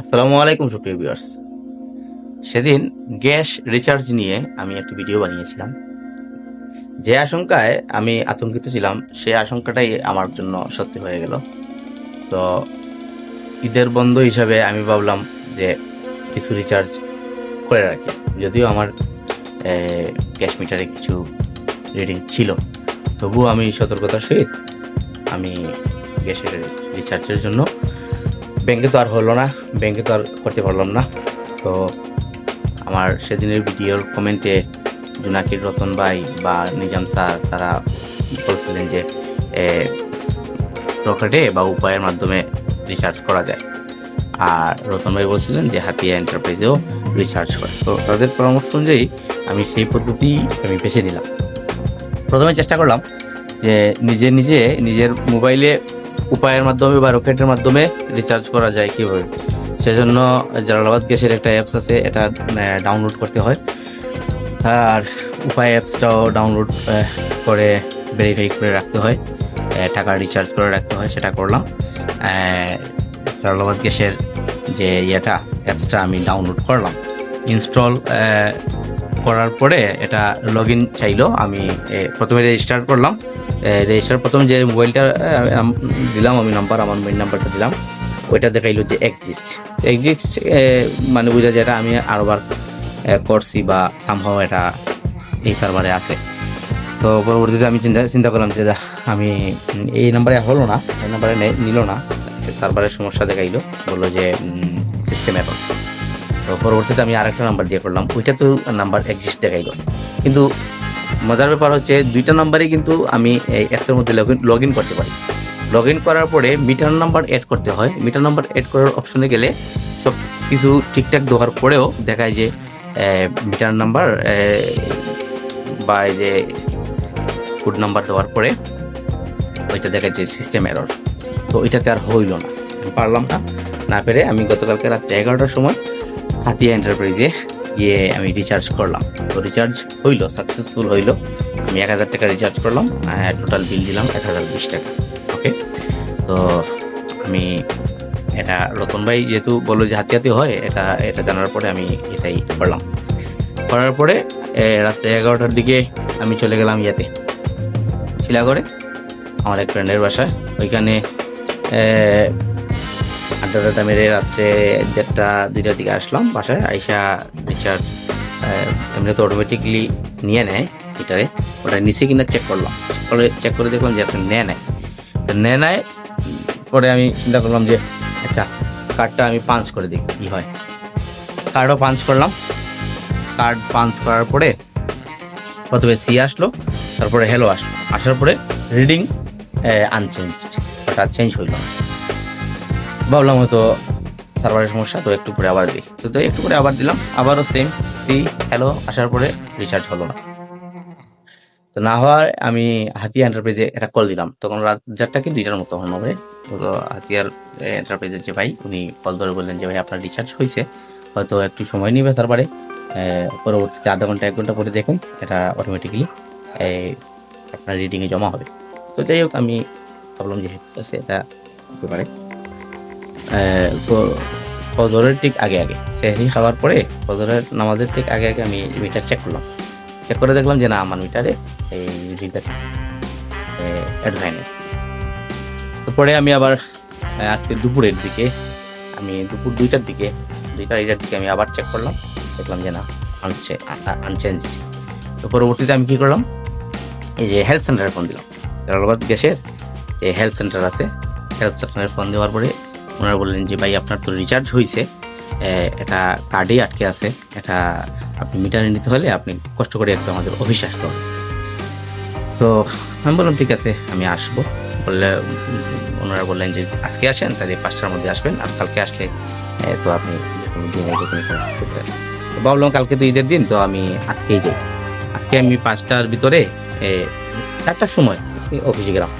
আসসালামু আলাইকুম সুপ্রিয় ভিউয়ার্স। সেদিন গ্যাস রিচার্জ নিয়ে আমি একটি ভিডিও বানিয়েছিলাম। যে আশঙ্কায় আমি আতঙ্কিত ছিলাম, সেই আশঙ্কাটাই আমার জন্য সত্যি হয়ে গেল। তো ঈদের বন্ধ হিসাবে আমি ভাবলাম যে কিছু রিচার্জ করে রাখি। যদিও আমার গ্যাস মিটারে কিছু রিডিং ছিল। তবুও আমি সতর্কতার সহিত আমি গ্যাসের রিচার্জের জন্য ব্যাংকে তো আর হলো না, ব্যাংকে তো আর করতে পারলাম না। তো আমার সেদিনের ভিডিওর কমেন্টে জোনাকির রতন ভাই বা নিজাম স্যার, তারা বলছিলেন যে রকেটে বা উপায়ের মাধ্যমে রিচার্জ করা যায়। আর রতন ভাই বলছিলেন যে, হাতিয়া এন্টারপ্রাইজেও রিচার্জ করে। তো তাদের পরামর্শ অনুযায়ী আমি সেই পদ্ধতি আমি বেছে নিলাম। প্রথমে চেষ্টা করলাম যে, নিজে নিজে নিজের মোবাইলে উপায়ের মাধ্যমে বা রকেটের মাধ্যমে রিচার্জ করা যায় কীভাবে? সেজন্য জালালাবাদ গ্যাসের একটা অ্যাপস আছে, এটা ডাউনলোড করতে হয়। আর উপায় অ্যাপসটাও ডাউনলোড করে ভেরিফাই করে রাখতে হয়। টাকা রিচার্জ করে রাখতে হয়, সেটা করলাম। জালালাবাদ গ্যাসের যে ইয়েটা অ্যাপসটা আমি ডাউনলোড করলাম। ইনস্টল করার পরে এটা লগ ইন চাইলো, আমি প্রথমে রেজিস্টার করলাম। রেজিস্টার প্রথম যে মোবাইলটা দিলাম, আমি নাম্বার আমার মেইন নাম্বারটা দিলাম, ওইটা দেখাইলো যে এক্সিস্ট এক্সিস্ট মানে বোঝা যেটা আমি আরোবার করছি বা সামহাও এটা এই সার্ভারে আছে। তো পরবর্তীতে আমি চিন্তা চিন্তা করলাম যে আমি এই নাম্বারে হলো না, এই নাম্বারে নিল না সার্ভারের সমস্যা দেখাইলো, বলল যে সিস্টেম এখন তো পরবর্তীতে আমি আরেকটা নাম্বার দিয়ে করলাম, ওইটা তো নাম্বার এক্সিস্ট দেখাইলো। কিন্তু মজার ব্যাপার হচ্ছে দুইটা নাম্বারই কিন্তু আমি এই অ্যাপসের মধ্যে লগ ইন করতে পারি। লগ ইন করার পরে মিটার নাম্বার অ্যাড করতে হয়। মিটার নাম্বার অ্যাড করার অপশনে গেলে সব কিছু ঠিকঠাক দেওয়ার পরেও দেখায় যে মিটার নাম্বার বা এই যে কোড নাম্বার দেওয়ার পরে ওইটা দেখায় যে সিস্টেম এরর তো ওইটাতে আর হইল না। পারলাম না। না পেরে আমি গতকালকে রাত্রে এগারোটার সময় হাতিয়া এন্টারপ্রাইজে গিয়ে আমি রিচার্জ করলাম। তো রিচার্জ হইল সাকসেসফুল হইল। আমি এক হাজার টাকা রিচার্জ করলাম টোটাল বিল দিলাম এক হাজার বিশ টাকা ওকে তো আমি এটা, রতন ভাই যেহেতু বলল যে হাতি হাতি হয়, এটা এটা জানার পরে আমি এটাই করলাম। করার পরে রাত্রে এগারোটার দিকে আমি চলে গেলাম ইয়াতে শিলাগড়ে আমার এক ফ্রেন্ডের বাসায়। ওইখানে এ, আড্ডা টাড্ডা মেরে রাত্রে দেড়টা দুইটার দিকে আসলাম বাসায় আইসা রিচার্জ এমনি তো অটোমেটিকলি নিয়ে নেয় মিটারে ওটা নিচে কিনা চেক করলাম। করে চেক করে দেখলাম যে একটা নেয় নেয় তো নেয় নেয় পরে আমি চিন্তা করলাম যে আচ্ছা কার্ডটা আমি পাঞ্চ করে দিই কী হয়? কার্ডও পাঞ্চ করলাম। কার্ড পাঞ্চ করার পরে প্রথমে সি আসলো তারপরে হ্যালো আসলো। আসার পরে রিডিং আনচেঞ্জ ওটা চেঞ্জ হইল। না ভাবলাম হয়তো সার্ভারের সমস্যা, তো একটু পরে আবার দিই তো তো একটু পরে আবার দিলাম, আবারও সেম সি হ্যালো আসার পরে রিচার্জ হলো না। তো না হওয়ার আমি হাতিয়া এন্টারপ্রাইজে একটা কল দিলাম। তখন রাত দেড়টা কি দুইটার মতো হন হবে তো হাতিয়ার এন্টারপ্রাইজের যে ভাই, উনি কল ধরে বললেন যে ভাই, আপনার রিচার্জ হয়েছে হয়তো একটু সময় নিবে তারপরে পরবর্তীতে আধা ঘণ্টা, এক ঘণ্টা পরে দেখুন, এটা অটোমেটিকলি আপনার রিডিংয়ে জমা হবে। তো যাই হোক, আমি ভাবলাম যে ঠিক আছে, এটা হতে পারে। ফজরের ঠিক আগে আগে। সেহরি খাওয়ার পরে ফজরের নামাজের ঠিক আগে আগে আমি মিটার চেক করলাম। চেক করে দেখলাম যে না, আমার মিটারে এই রিডিংটা অ্যাড হয়নি তো পরে আমি আবার আজকে দুপুরের দিকে আমি দুপুর দুইটার দিকে, দুইটা আড়াইটার দিকে আমি আবার চেক করলাম। দেখলাম যে না আনচেঞ্জ তো পরবর্তীতে আমি কী করলাম? এই যে হেলথ সেন্টারে ফোন দিলাম। জালালাবাদ গ্যাসের যে হেলথ সেন্টার আছে হেলথ সেন্টারে ফোন দেওয়ার পরে ওনারা বললেন যে, ভাই, আপনার তো রিচার্জ হয়েছে এটা কার্ডেই আটকে আছে। এটা আপনি মিটারে নিতে হলে আপনি কষ্ট করে একটু আমাদের অফিসে আসতে হবে। তো আমি বললাম, ঠিক আছে, আমি আসব। বললে, ওনারা বললেন যে, আজকে আসেন, তাহলে পাঁচটার মধ্যে আসবেন। আর কালকে আসলে তো আপনি ভাবলাম, কালকে তো ঈদের দিন, তো আমি আজকেই যাই। আজকে আমি পাঁচটার ভিতরে চারটার সময় অফিসে গেলাম।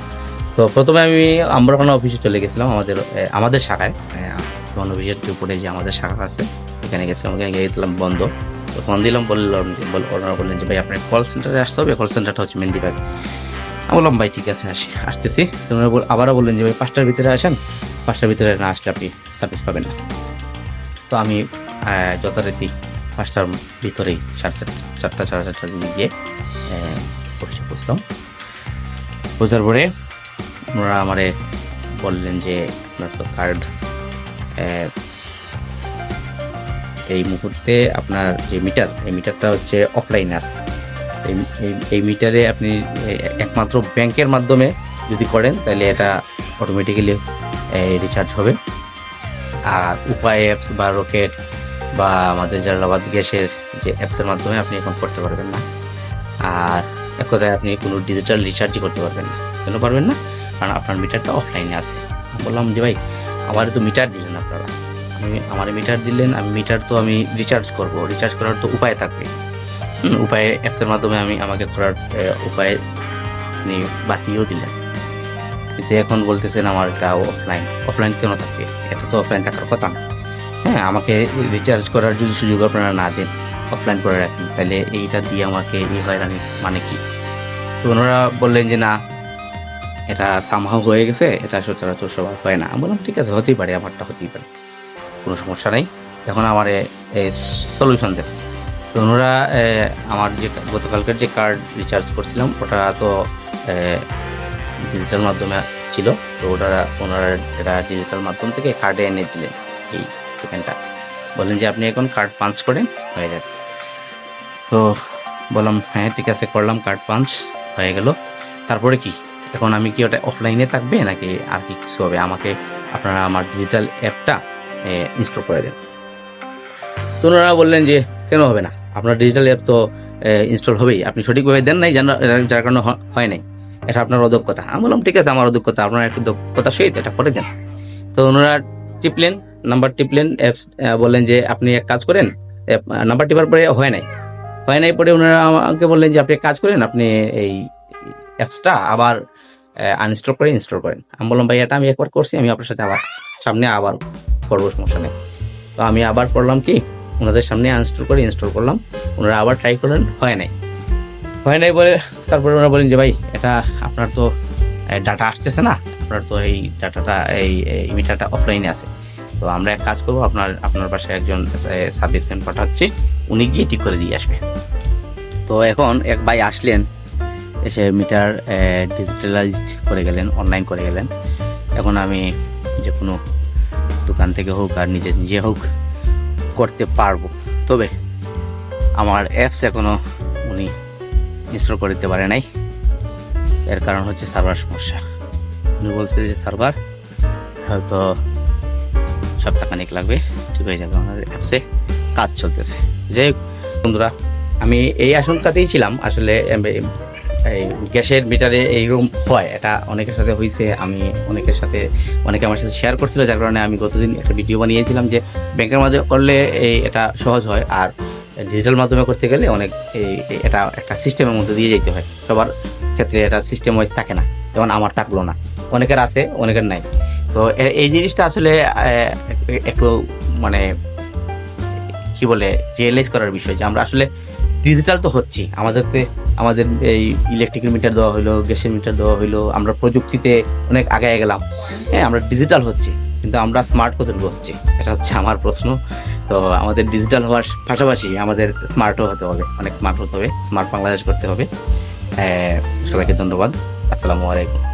তো প্রথমে আমি আম্বরখানা অফিসে চলে গেছিলাম আমাদের আমাদের শাখায়। জন অফিসের উপরে যে আমাদের শাখা আছে এখানে গেছিলাম ওখানে গিয়ে দিলাম বন্ধ। তো ফোন দিলাম, বললাম ওনারা বললেন যে, ভাই, আপনার কল সেন্টারে আসতে হবে কল সেন্টারটা হচ্ছে মেহেন্দিবাগ আমি বললাম, ভাই, ঠিক আছে, আসি, আসতেছি। তো ওনারা আবারও বললেন যে, ভাই, পাঁচটার ভিতরে আসেন, পাঁচটার ভিতরে না আসলে আপনি সার্ভিস পাবেন না। তো আমি যথারীতি পাঁচটার ভিতরেই সাড়ে চারটা চারটা, সাড়ে চারটার দিকে গিয়ে অফিসে পৌঁছলাম। পৌঁছার পরে ওনারা আমারে বললেন যে আপনার তো কার্ড এই মুহূর্তে আপনার যে মিটার এই মিটারটা হচ্ছে অফলাইনে আছে এই মিটারে আপনি একমাত্র ব্যাংকের মাধ্যমে যদি করেন, তাহলে এটা অটোমেটিক্যালি রিচার্জ হবে। আর উপায় অ্যাপস বা রকেট বা আমাদের জালালাবাদ গ্যাসের যে অ্যাপসের মাধ্যমে আপনি এখন করতে পারবেন না। আর এক কথায় আপনি কোনো ডিজিটাল রিচার্জই করতে পারবেন না। কেন পারবেন না? কারণ আপনার মিটারটা অফলাইনে আছে। বললাম যে ভাই আমার তো মিটার দিলেন আপনারা। আমি আমার মিটার দিলেন, আমি মিটার তো আমি রিচার্জ করব। রিচার্জ করার তো উপায় থাকবে। উপায় অ্যাপসের মাধ্যমে আমি আমাকে করার উপায় আপনি বাতিও দিলেন। কিন্তু এখন বলতেছেন আমার এটা অফলাইন অফলাইন কেন থাকে? এটা তো অফলাইন থাকার কথা না। হ্যাঁ আমাকে রিচার্জ করার যদি সুযোগ আপনারা না দেন অফলাইন করে রাখেন। তাহলে এইটা দিয়ে আমাকে এই হয়রানি মানে কি? তো ওনারা বললেন যে, না এটা সামহাও হয়ে গেছে, এটা সচরাচর সবার হয় না। আমি বললাম, ঠিক আছে, হতেই পারে, আমারটা হতেই পারে। কোনো সমস্যা নেই। এখন আমার সলিউশন দেন তো ওনারা আমার যে গতকালকের যে কার্ড রিচার্জ করছিলাম, ওটা তো ডিজিটাল মাধ্যমে ছিল। তো ওটা ওনারা এটা ডিজিটাল মাধ্যম থেকে কার্ডে এনে দিলেন, এই পেমেন্টটা বললেন যে, আপনি এখন কার্ড পাঞ্চ করেন, হয়ে যাবে। তো বললাম হ্যাঁ ঠিক আছে, করলাম কার্ড পাঞ্চ হয়ে গেল। তারপরে কি? এখন আমি কি ওটা অফলাইনে থাকবে নাকি আর কি কিছু হবে? আমাকে আপনারা আমার ডিজিটাল অ্যাপটা ইনস্টল করে দেন। তো ওনারা বললেন যে, কেন হবে না? আপনার ডিজিটাল অ্যাপ তো ইনস্টল হবেই। আপনি সঠিকভাবে দেন নাই যার কারণে হয় নাই। এটা আপনার অদক্ষতা। আমি বললাম, ঠিক আছে, আমার অদক্ষতা। আপনার একটু দক্ষতা সহিত এটা করে দেন। তো ওনারা টিপলেন, নাম্বার টিপলেন অ্যাপস বললেন যে, আপনি এক কাজ করেন। নাম্বার টিপার পরে হয় নাই। হয় নাই পরে ওনারা আমাকে বললেন যে, আপনি কাজ করেন, আপনি এই অ্যাপসটা আবার আনইনস্টল করে ইনস্টল করেন। আমি বললাম ভাই এটা আমি একবার করছি, আমি আপনার সাথে আবার সামনে আবার করব সমস্যা নেই। তো আমি আবার করলাম কি, ওনাদের সামনে আনইনস্টল করে ইনস্টল করলাম। ওনারা আবার ট্রাই করলেন, হয় নাই। হয় নাই বলে তারপরে ওনারা বলেন যে, ভাই, এটা আপনার তো ডাটা আসতেছে না, আপনার তো এই ডাটাটা এই মিটারটা অফলাইনে আছে। তো আমরা এক কাজ করব, আপনার আপনার পাশে একজন সার্ভিস ম্যান পাঠাচ্ছি, উনি গিয়ে ঠিক করে দিয়ে আসবে। তো এখন এক ভাই আসলেন এসে মিটার ডিজিটালাইজড করে গেলেন অনলাইন করে গেলেন। এখন আমি যে কোনো দোকান থেকে হোক আর নিজে নিজে হোক করতে পারব। তবে আমার অ্যাপস এখনও উনি ইনস্টল করে দিতে পারে নাই। এর কারণ হচ্ছে সার্ভার সমস্যা। উনি বলছে যে সার্ভার হয়তো সপ্তাহখানিক লাগবে, ঠিক হয়ে যাবে ওনার অ্যাপসে কাজ চলতেছে। যাই বন্ধুরা, আমি এই আশঙ্কাতেই ছিলাম। আসলে এই গ্যাসের মিটারে এইরকম হয়। এটা অনেকের সাথে হয়েছে আমি অনেকের সাথে, অনেকে আমার সাথে শেয়ার করছিল, যার কারণে আমি গতদিন একটা ভিডিও বানিয়েছিলাম যে ব্যাংকের মাধ্যমে করলে এই এটা সহজ হয় আর ডিজিটাল মাধ্যমে করতে গেলে অনেক এই এটা একটা সিস্টেমের মধ্যে দিয়ে যেতে হয়। সবার ক্ষেত্রে এটা সিস্টেম ওয়াইজ থাকে না, যেমন আমার থাকল না। অনেকের আছে, অনেকের নাই। তো এই জিনিসটা আসলে একটু মানে কি বলে রিয়েলাইজ করার বিষয় যে আমরা আসলে ডিজিটাল তো হচ্ছি আমাদেরতে আমাদের এই ইলেকট্রিকের মিটার দেওয়া হলো গ্যাসের মিটার দেওয়া হলো আমরা প্রযুক্তিতে অনেক আগে গেলাম। হ্যাঁ আমরা ডিজিটাল হচ্ছি কিন্তু আমরা স্মার্ট কতটুকু হচ্ছি? এটা হচ্ছে আমার প্রশ্ন। তো আমাদের ডিজিটাল হওয়ার পাশাপাশি আমাদের স্মার্টও হতে হবে অনেক স্মার্ট হতে হবে স্মার্ট বাংলাদেশ করতে হবে। আহ, সবাইকে ধন্যবাদ। আসসালামু আলাইকুম।